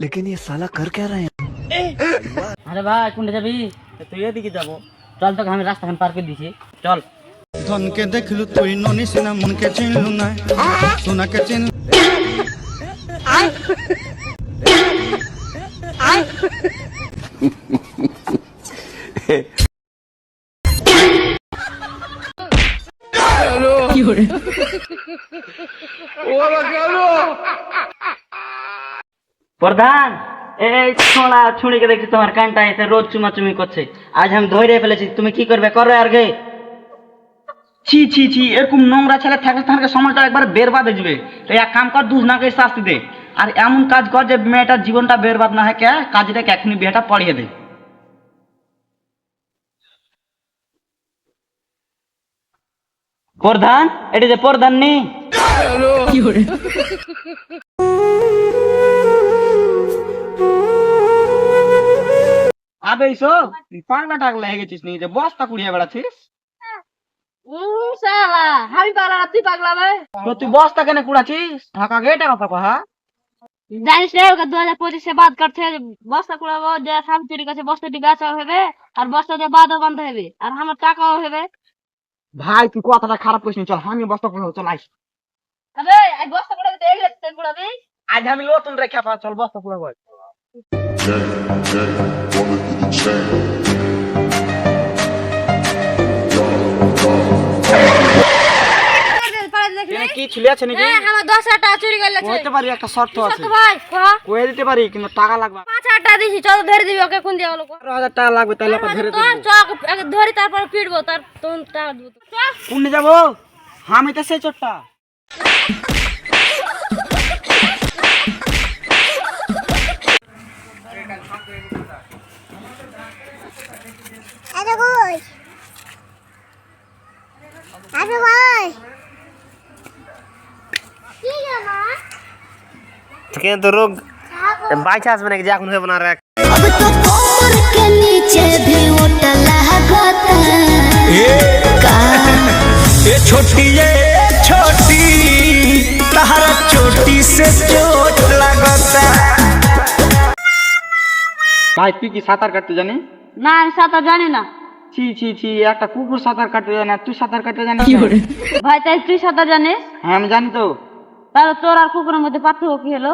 लेकिन ये साला कर क्या रहे हैं? अरे भाई कुंडे जब। तो ये दिखी जाबो। चल तो हमें रास्ता हम पार कर दीजिए। चल। धन के देख लू तुई नोनी सिना मन के चिन लू ना। सोना के चिन हेलो ओ लगा প্রধান এই ছোঁড়া ছুঁড়িকে দেখছি তোমার কানটা এসে রোজ চুমাচুমি করছে। আজ আমি ধরে ফেলেছি তুমি কি করবে? করো আর গে ছি ছি ছি এরকম নোংরা ছেলে থাকলে তাহলে সমাজটা একবার বেরবাদ হয়ে যাবে। তো এক কাম কর দুজনাকে শাস্তি দে। আর এমন কাজ কর যে মেয়েটার জীবনটা বেরবাদ না হয় কে? কাজটাকে এখনই বিয়েটা পড়িয়ে দে। প্রধান এটা যে প্রধান নেই আবে ইসো তুই পাগলা টাগলা হয়ে গেছিস নি যে বস্তা কুড়িয়ে বেড়াচ্ছিস? আমি পাগলা তুই পাগলা ভাই তো তুই বস্তা কেন কুড়াচ্ছিস? ঢাকা গেটে কথা কহা জানিস রে ওকে দু হাজার পঁচিশে বাদ করছে বস্তা কুড়াবো যে সাম চুরি করছে বস্তাটি হবে আর বস্তা দিয়ে বাদও বাঁধতে হবে আর আমার টাকাও হবে। ভাই তুই কথাটা খারাপ করিস চল আমি বস্তা কুড়াবো চল আইস। আরে বস্তা কুড়াবি তো এগুলো কুড়াবি। আজ আমি নতুন রেখা পা চল বস্তা কুড়াবো। কি ছিল আছে নাকি? হ্যাঁ আমার দশ হাজার টাকা চুরি লেছে হইতে পারি একটা শর্ত আছে। ভাই কহ দিতে পারি কিন্তু টাকা লাগবে পাঁচ হাজার টাকা দিছি চল ধরে দিবি ওকে কোন দিয়ে হলো টাকা লাগবে তাহলে আবার ধরে দেবো। আগে ধরি তারপর পিটবো তার তখন টাকা দেবো। চল। কোনে যাব? আমি তো সেই চোটটা কিন্তু রোগ বাইচে আসবে নাকি যে এখন হইব না রে अब तो कमर के नीचे भी ভাই তুই কি সাঁতার কাটতে জানি? না আমি সাঁতার জানি না। ছি ছি ছি একটা কুকুর সাঁতার কাটতে জানে আর তুই সাঁতার কাটতে জানিস? ভাই তাই তুই সাঁতার জানিস? হ্যাঁ আমি জানি তো। তাহলে তোর আর কুকুরের মধ্যে পার্থক্য কি হলো?